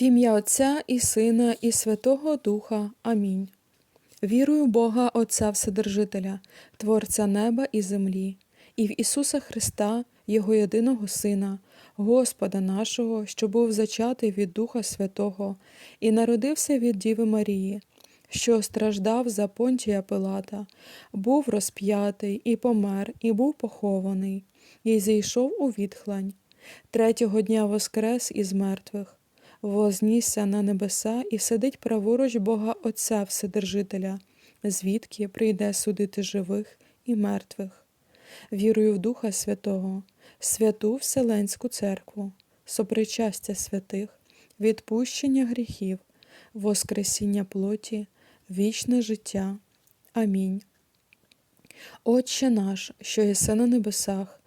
В ім'я Отця і Сина, і Святого Духа. Амінь. Вірую в Бога Отця Вседержителя, Творця неба і землі, і в Ісуса Христа, Його єдиного Сина, Господа нашого, що був зачатий від Духа Святого, і народився від Діви Марії, що страждав за Понтія Пилата, був розп'ятий і помер, і був похований, і зійшов у відхлань. Третього дня воскрес із мертвих, вознісся на небеса і сидить праворуч Бога Отця Вседержителя, звідки прийде судити живих і мертвих. Вірую в Духа Святого, святу Вселенську церкву, сопричастя святих, відпущення гріхів, воскресіння плоті, вічне життя. Амінь. Отче наш, що єси на небесах,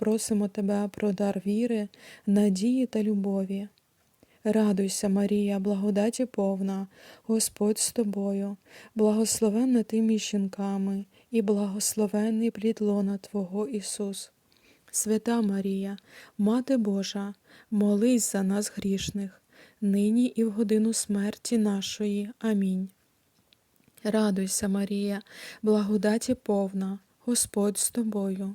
просимо Тебе про дар віри, надії та любові. Радуйся, Марія, благодаті повна, Господь з тобою, благословенна ти між жінками, і благословенний плід лона Твого Ісус. Свята Марія, Мати Божа, молись за нас грішних, нині і в годину смерті нашої. Амінь. Радуйся, Марія, благодаті повна, Господь з тобою,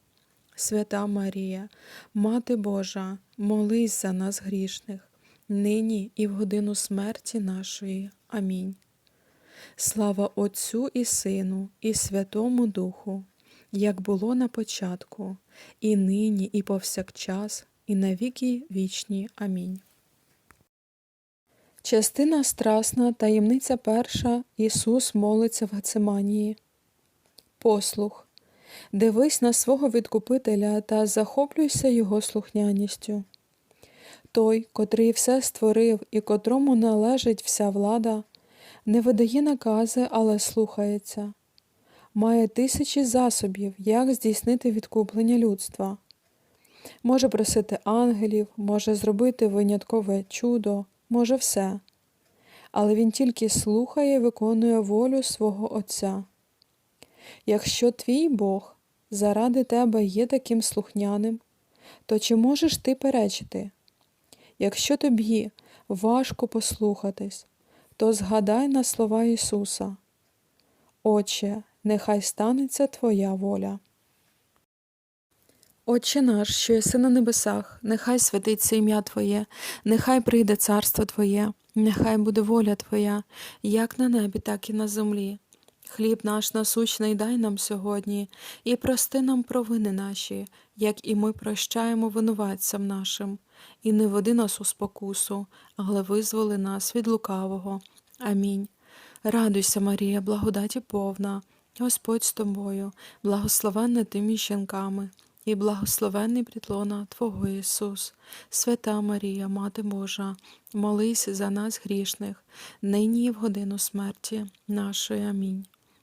Свята Марія, Мати Божа, молись за нас грішних, нині і в годину смерті нашої. Амінь. Слава Отцю і Сину, і Святому Духу, як було на початку, і нині, і повсякчас, і на віки вічні. Амінь. Частина страсна, таємниця перша. Ісус молиться в Гециманії. Послух. Дивись на свого відкупителя та захоплюйся його слухняністю. Той, котрий все створив і котрому належить вся влада, не видає накази, але слухається, має тисячі засобів, як здійснити відкуплення людства. Може просити ангелів, може зробити виняткове чудо, може все. Але він тільки слухає і виконує волю свого Отця. Якщо твій Бог заради тебе є таким слухняним, то чи можеш ти перечити? Якщо тобі важко послухатись, то згадай на слова Ісуса. Отче, нехай станеться Твоя воля. Отче наш, що єси на небесах, нехай святиться ім'я Твоє, нехай прийде царство Твоє, нехай буде воля Твоя, як на небі, так і на землі. Хліб наш насущний дай нам сьогодні, і прости нам провини наші, як і ми прощаємо винуватцям нашим, і не веди нас у спокусу, але визволи нас від лукавого. Амінь. Радуйся, Марія, благодаті повна, Господь з тобою, благословенна ти між жінками, і благословенний плітлона Твого Ісус, свята Марія, Мати Божа, молись за нас грішних, нині і в годину смерті нашої. Амінь.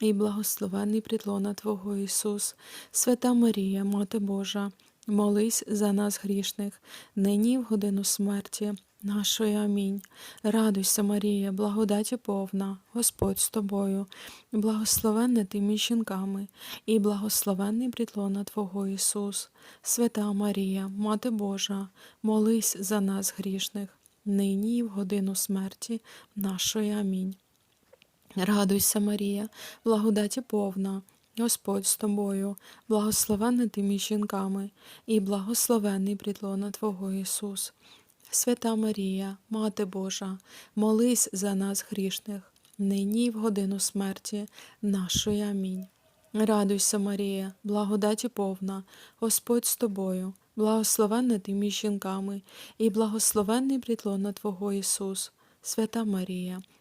і благословенний плітлона Твого Ісус, свята Марія, Мати Божа, молись за нас грішних, нині в годину смерті нашої. Амінь. Радуйся, Марія, благодаті повна, Господь з тобою, благословенна ти між жінками, і благословенний плітлона Твого Ісус. Свята Марія, Мати Божа, молись за нас грішних, нині і в годину смерті нашої. Амінь. Радуйся, Марія, благодаті повна, Господь з тобою, благословенна ти між жінками, і благословенний плітлона Твого Ісус. Свята Марія, Мати Божа, молись за нас грішних, нині і в годину смерті нашої. Амінь. Радуйся, Марія, благодаті повна, Господь з тобою, благословенна ти між жінками, і благословенний плітлона Твого Ісус. Свята Марія,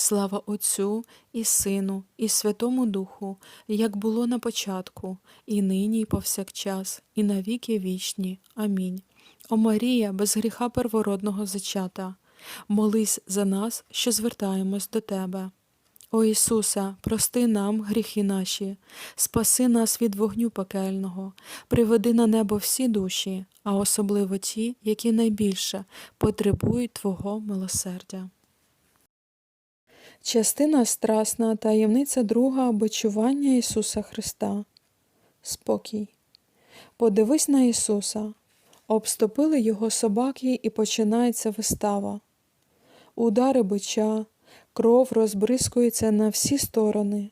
Слава Отцю і Сину, і Святому Духу, як було на початку, і нині, і повсякчас, і на віки вічні. Амінь. О Марія, без гріха первородного зачата, молись за нас, що звертаємось до Тебе. О Ісусе, прости нам гріхи наші, спаси нас від вогню пекельного, приведи на небо всі душі, а особливо ті, які найбільше потребують Твого милосердя. Частина страсна таємниця друга обичування Ісуса Христа. Спокій. Подивись на Ісуса. Обступили його собаки, і починається вистава. Удари бича, кров розбризкується на всі сторони.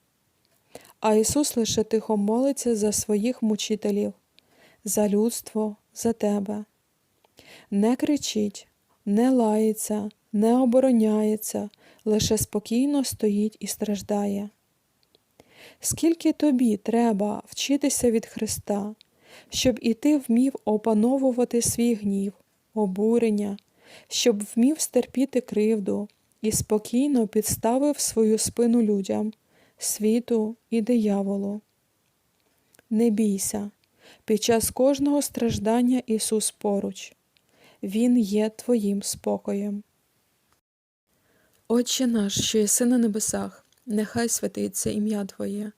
А Ісус лише тихо молиться за своїх мучителів, за людство, за тебе. Не кричить, не лається, не обороняється, лише спокійно стоїть і страждає. Скільки тобі треба вчитися від Христа, щоб і ти вмів опановувати свій гнів, обурення, щоб вмів стерпіти кривду і спокійно підставив свою спину людям, світу і дияволу. Не бійся, під час кожного страждання Ісус поруч, Він є твоїм спокоєм. Отче наш, що єси на небесах, нехай святиться ім'я Твоє,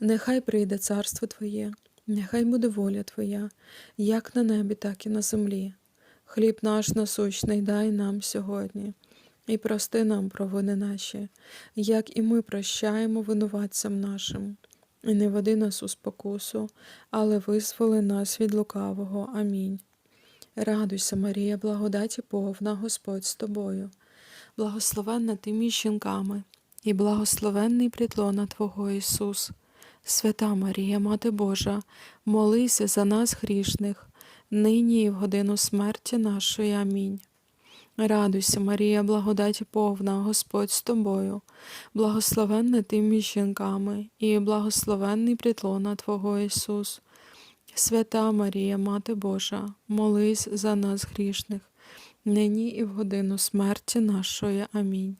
нехай прийде царство Твоє, нехай буде воля Твоя, як на небі, так і на землі. Хліб наш насущний дай нам сьогодні, і прости нам провини наші, як і ми прощаємо винуватцям нашим. І не веди нас у спокусу, але визволи нас від лукавого. Амінь. Радуйся, Марія, благодаті повна, Господь з тобою благословенна ти між жінками, і благословенний плітлона Твого Ісус. Свята Марія, Мати Божа, молися за нас грішних, нині і в годину смерті нашої. Амінь. Радуйся, Марія, благодаті повна, Господь з тобою, благословенна ти між жінками, і благословенний плітлона Твого Ісус. Свята Марія, Мати Божа, молись за нас грішних, нині і в годину смерті нашої. Амінь.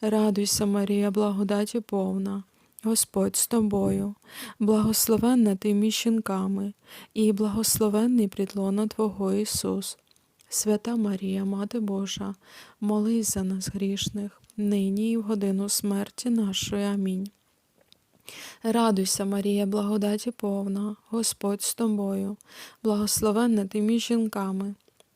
Радуйся, Марія, благодаті повна, Господь з тобою, благословенна ти між жінками, і благословенний плітлона Твого Ісус. Свята Марія, Мати Божа, молись за нас грішних, нині і в годину смерті нашої. Амінь. Радуйся, Марія, благодаті повна, Господь з тобою, благословенна ти між жінками,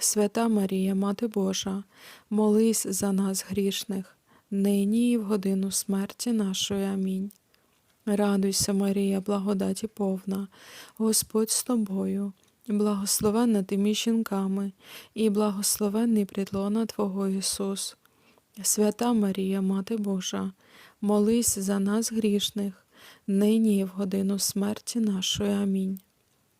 Свята Марія, Мати Божа, молись за нас грішних, нині і в годину смерті нашої. Амінь. Радуйся, Марія, благодаті повна, Господь з тобою, благословенна ти між жінками, і благословенний плітлона Твого Ісус. Свята Марія, Мати Божа, молись за нас грішних, нині і в годину смерті нашої. Амінь.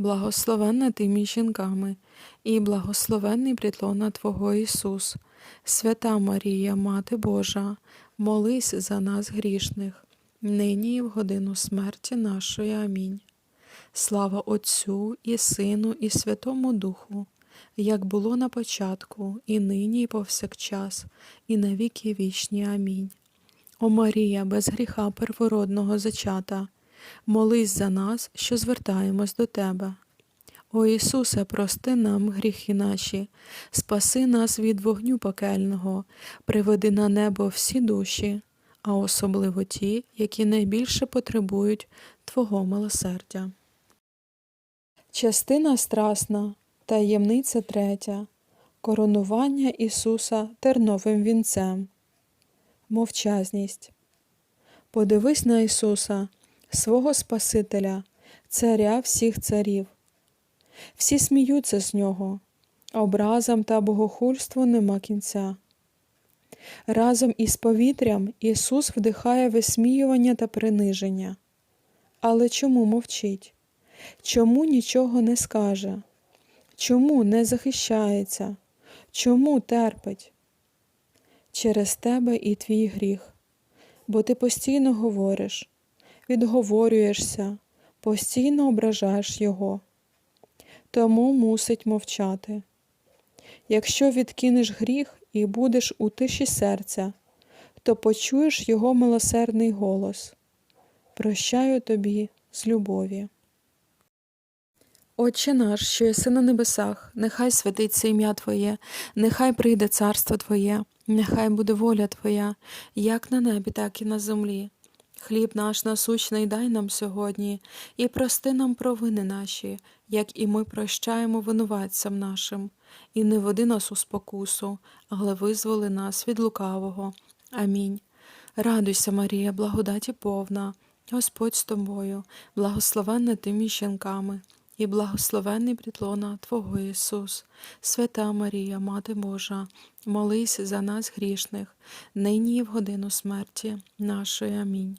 благословенна ти між жінками, і благословенний плітлона Твого Ісус. Свята Марія, Мати Божа, молись за нас грішних, нині і в годину смерті нашої. Амінь. Слава Отцю і Сину, і Святому Духу, як було на початку, і нині, і повсякчас, і на віки вічні. Амінь. О Марія, без гріха первородного зачата, молись за нас, що звертаємось до Тебе. О Ісусе, прости нам гріхи наші, спаси нас від вогню пекельного, приведи на небо всі душі, а особливо ті, які найбільше потребують Твого милосердя. Частина страсна, таємниця третя. Коронування Ісуса терновим вінцем. Мовчазність. Подивись на Ісуса, свого Спасителя, царя всіх царів. Всі сміються з нього, образам та богохульству нема кінця. Разом із повітрям Ісус вдихає висміювання та приниження. Але чому мовчить? Чому нічого не скаже? Чому не захищається? Чому терпить? Через тебе і твій гріх, бо ти постійно говориш, відговорюєшся, постійно ображаєш Його. Тому мусить мовчати. Якщо відкинеш гріх і будеш у тиші серця, то почуєш Його милосердний голос. Прощаю тобі з любові. Отче наш, що єси на небесах, нехай святиться ім'я Твоє, нехай прийде царство Твоє, нехай буде воля Твоя, як на небі, так і на землі. Хліб наш насущний дай нам сьогодні, і прости нам провини наші, як і ми прощаємо винуватцям нашим, і не води нас у спокусу, але визволи нас від лукавого. Амінь. Радуйся, Марія, благодаті повна, Господь з тобою, благословенна ти між жінками, і благословенний плітлона Твого Ісус. Свята Марія, Мати Божа, молись за нас грішних, нині і в годину смерті нашої. Амінь.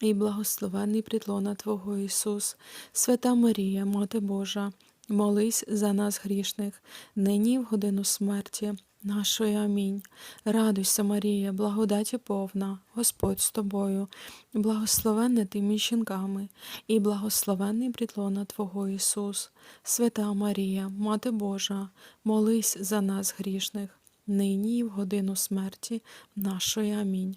і благословенний плітлона Твого Ісус, Свята Марія, Мати Божа, молись за нас грішних, нині в годину смерті нашої. Амінь. Радуйся, Марія, благодаті повна, Господь з тобою, благословенна ти між жінками, і благословенний плітлона Твого Ісус. Свята Марія, Мати Божа, молись за нас грішних, нині і в годину смерті нашої. Амінь.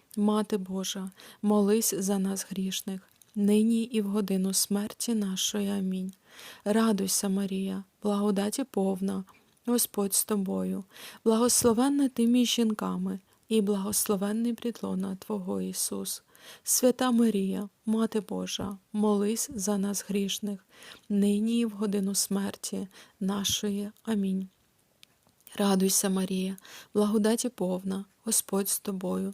Мати Божа, молись за нас грішних, нині і в годину смерті нашої. Амінь. Радуйся, Марія, благодаті повна, Господь з тобою, благословенна ти між жінками, і благословенний плітлона Твого Ісус. Свята Марія, Мати Божа, молись за нас грішних, нині і в годину смерті нашої. Амінь. Радуйся, Марія, благодаті повна, Господь з тобою,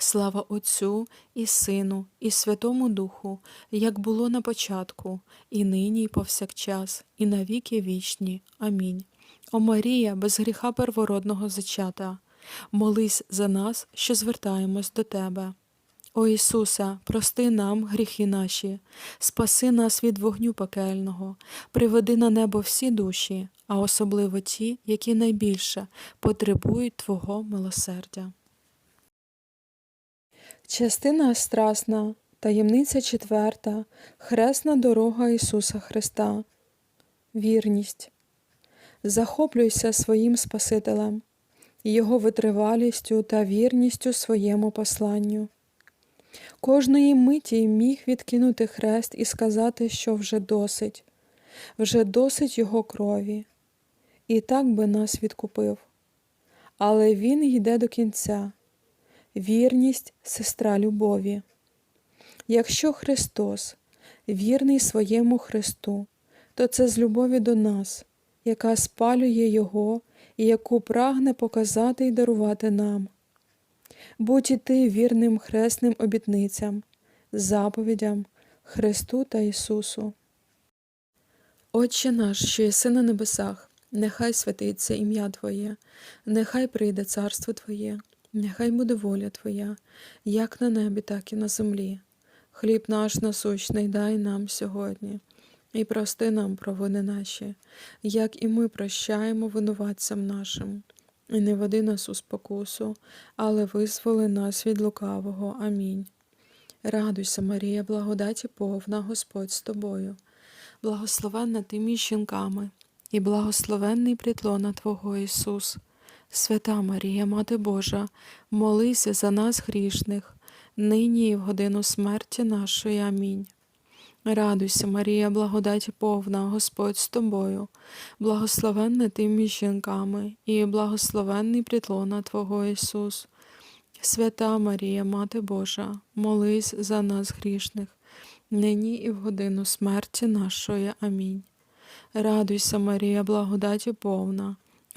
Слава Отцю і Сину, і Святому Духу, як було на початку, і нині, і повсякчас, і навіки вічні. Амінь. О Марія, без гріха первородного зачата, молись за нас, що звертаємось до Тебе. О Ісусе, прости нам гріхи наші, спаси нас від вогню пекельного, приведи на небо всі душі, а особливо ті, які найбільше потребують Твого милосердя. Частина страсна, таємниця четверта, хресна дорога Ісуса Христа. Вірність. Захоплюйся своїм Спасителем, Його витривалістю та вірністю своєму посланню. Кожної миті міг відкинути хрест і сказати, що вже досить, вже досить Його крові, і так би нас відкупив. Але Він йде до кінця. Вірність сестра любові. Якщо Христос вірний своєму Христу, то це з любові до нас, яка спалює Його і яку прагне показати і дарувати нам. Будь і ти вірним хресним обітницям, заповідям Христу та Ісусу. Отче наш, що єси на небесах, нехай святиться ім'я Твоє, нехай прийде царство Твоє. Нехай буде воля Твоя, як на небі, так і на землі. Хліб наш насущний дай нам сьогодні, і прости нам провини наші, як і ми прощаємо винуватцям нашим, і не веди нас у спокусу, але визволи нас від лукавого. Амінь. Радуйся, Марія, благодаті повна, Господь з тобою, благословенна ти між жінками, і благословенний плітлона Твого Ісус. Свята Марія, Мати Божа, молися за нас грішних, нині і в годину смерті нашої. Амінь. Радуйся, Марія, благодаті повна, Господь з тобою, благословенна ти між жінками, і благословенний плітлона Твого Ісус. Свята Марія, Мати Божа, молись за нас грішних, нині і в годину смерті нашої. Амінь. Радуйся, Марія, благодаті повна.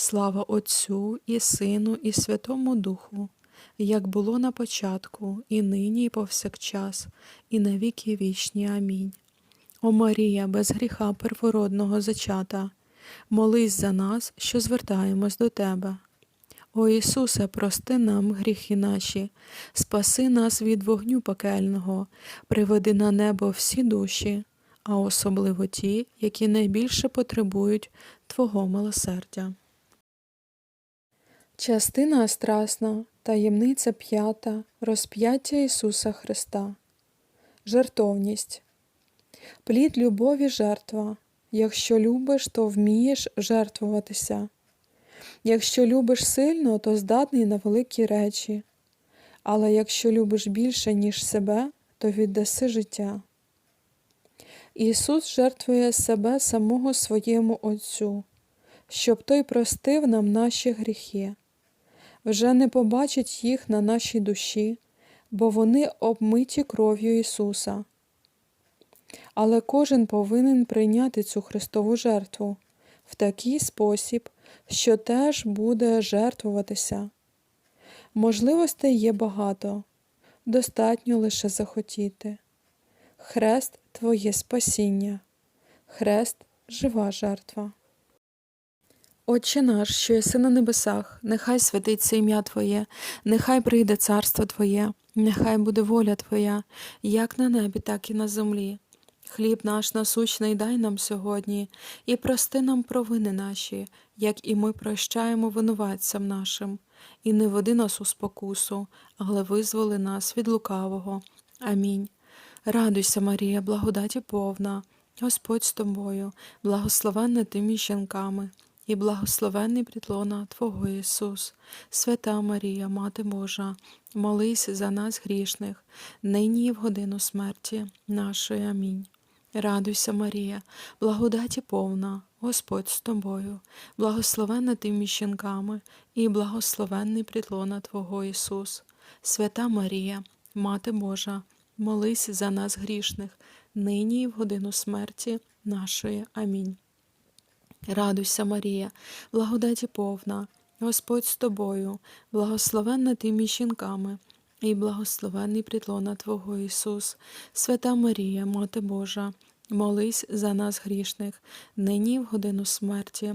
Слава Отцю і Сину, і Святому Духу, як було на початку, і нині, і повсякчас, і на віки вічні. Амінь. О Марія, без гріха первородного зачата, молись за нас, що звертаємось до Тебе. О Ісусе, прости нам гріхи наші, спаси нас від вогню пекельного, приведи на небо всі душі, а особливо ті, які найбільше потребують Твого милосердя. Частина страсна, таємниця п'ята, розп'яття Ісуса Христа. Жертовність. Плід любові жертва. Якщо любиш, то вмієш жертвуватися. Якщо любиш сильно, то здатний на великі речі. Але якщо любиш більше, ніж себе, то віддаси життя. Ісус жертвує себе самого своєму Отцю, щоб Той простив нам наші гріхи, вже не побачить їх на нашій душі, бо вони обмиті кров'ю Ісуса. Але кожен повинен прийняти цю Христову жертву в такий спосіб, що теж буде жертвуватися. Можливостей є багато, достатньо лише захотіти. Хрест Твоє спасіння, хрест жива жертва. Отче наш, що єси на небесах, нехай святиться ім'я Твоє, нехай прийде царство Твоє, нехай буде воля Твоя, як на небі, так і на землі. Хліб наш насущний дай нам сьогодні, і прости нам провини наші, як і ми прощаємо винуватцям нашим, і не веди нас у спокусу, але визволи нас від лукавого. Амінь. Радуйся, Марія, благодаті повна, Господь з тобою, благословенна ти між жінками, і благословенний плітлона Твого Ісус. Свята Марія, Мати Божа, молись за нас грішних, нині і в годину смерті нашої. Амінь. Радуйся, Марія, благодаті повна, Господь з тобою, благословенна ти між жінками, і благословенний плітлона Твого Ісус. Свята Марія, Мати Божа, молись за нас грішних, нині і в годину смерті нашої. Амінь. Радуйся, Марія, благодаті повна, Господь з тобою, благословенна ти між жінками, і благословенний притлона Твого Ісус, Свята Марія, Мати Божа, молись за нас грішних, нині в годину смерті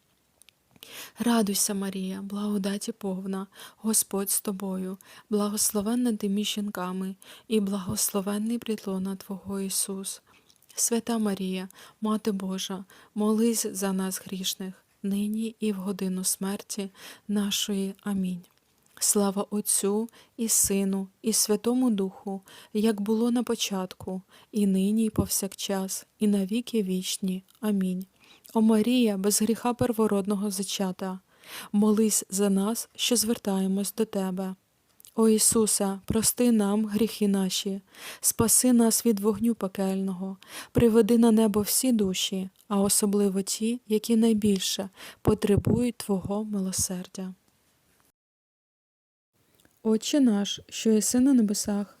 Радуйся, Марія, благодаті повна, Господь з тобою, благословенна ти між жінками, і благословенний плітлона Твого Ісус. Свята Марія, Мати Божа, молись за нас грішних, нині і в годину смерті нашої. Амінь. Слава Отцю і Сину, і Святому Духу, як було на початку, і нині, і повсякчас, і навіки вічні. Амінь. О Марія, без гріха первородного зачата, молись за нас, що звертаємось до Тебе. О Ісусе, прости нам гріхи наші, спаси нас від вогню пекельного, приведи на небо всі душі, а особливо ті, які найбільше потребують Твого милосердя. Отче наш, що єси на небесах,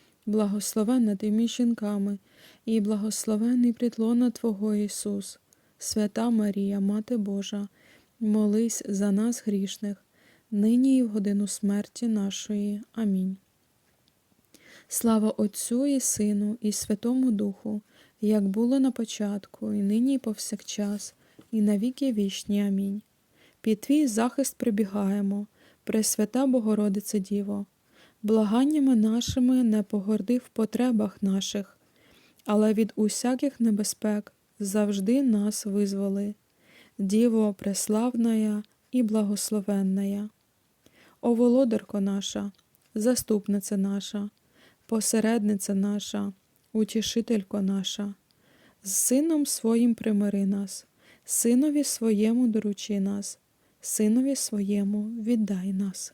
благословенна ти між жінками, і благословенний плітлона Твого Ісус. Свята Марія, Мати Божа, молись за нас грішних, нині і в годину смерті нашої. Амінь. Слава Отцю і Сину, і Святому Духу, як було на початку, і нині, і повсякчас, і навіки вічні. Амінь. Під твій захист прибігаємо, Пресвята Богородице Діво, благаннями нашими не погорди в потребах наших, але від усяких небезпек завжди нас визволи. Діво преславная і благословенная. О володарко наша, заступниця наша, посередниця наша, утішителько наша, з сином своїм примири нас, синові своєму доручи нас, синові своєму віддай нас.